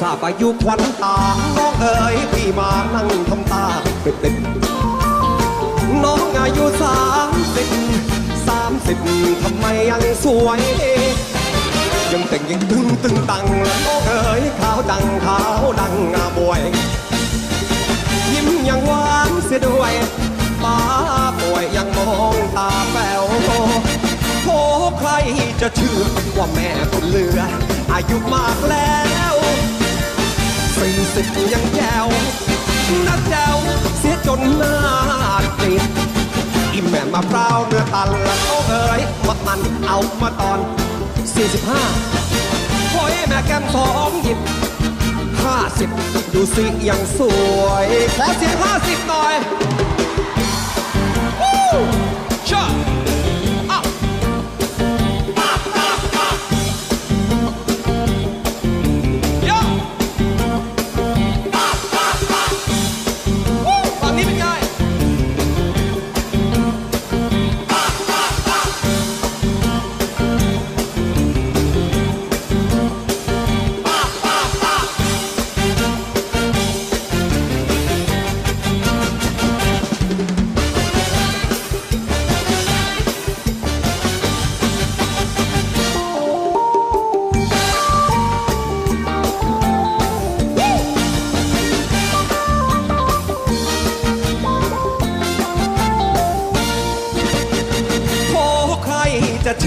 ทราบอายุควันตา น้องเอ๋ยพี่มานั่งทำตาเป็นติดน้องอายุสามสิบสามสิบทำไมยังสวย ยังแต่งยังตึงตึงตังแล้วน้องเอ๋ยขาวดังขาวดังงาบวย ยิ้มยังหวานเสียด้วยป้าป่วยยังมองตาแป๋วโทใครจะเชื่อว่าแม่คนเลือ อายุมากแล้ว สิบยังแจ๋วนัดแจ๋วเสียจนหน้าติดอิ่มแม่มะพร้าวเนื้อตันละโอ้เอ๋ยมักมันเอามาตอน 45โอ้ยแม่แก้มสองหยิบห้าสิบดูสิยังสวย ขอเสียงห้าสิบหน่อย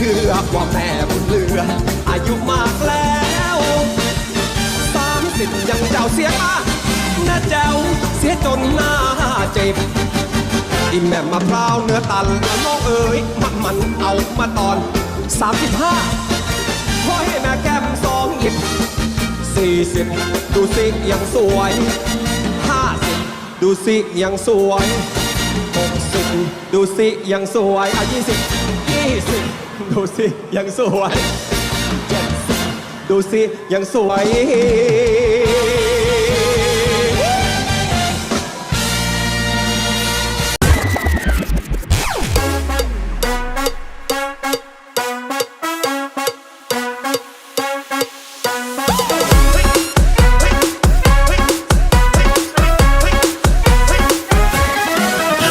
ชื่อว่าแม่บุญเลือ อายุมากแล้วสามสิบยังเจ้าเสียมาน้าเจ้าเสียจนหน้าเจ็บอีแม่มะพร้าวเนื้อตันแล้วน้องเอ๋ยมันมันเอามาตอนสามสิบห้าขอให้แม่แก้มสองหยิบสี่สิบดูสิยังสวยห้าสิบดูสิยังสวยหกสิบดูสิยังสวยอะยี่สิบ ยี่สิบดูสิ ยังสวยเจ็ดสิบดูสิ ยังสวย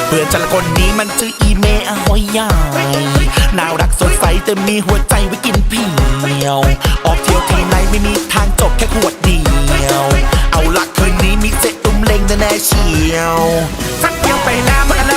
เพื่อนแต่ละคนนี้มันชื่ออีเมอะหอยใหญ่ น่ารักสดใสแต่มีหัวใจไว้กินเพียว ออกเที่ยวที่ไหนไม่มีทางจบแค่ขวดเดียว เอาละคืนนี้มีเซ็ตตุ้มเล็งแน่เชียวสักเที่ยวไปแล้วมัน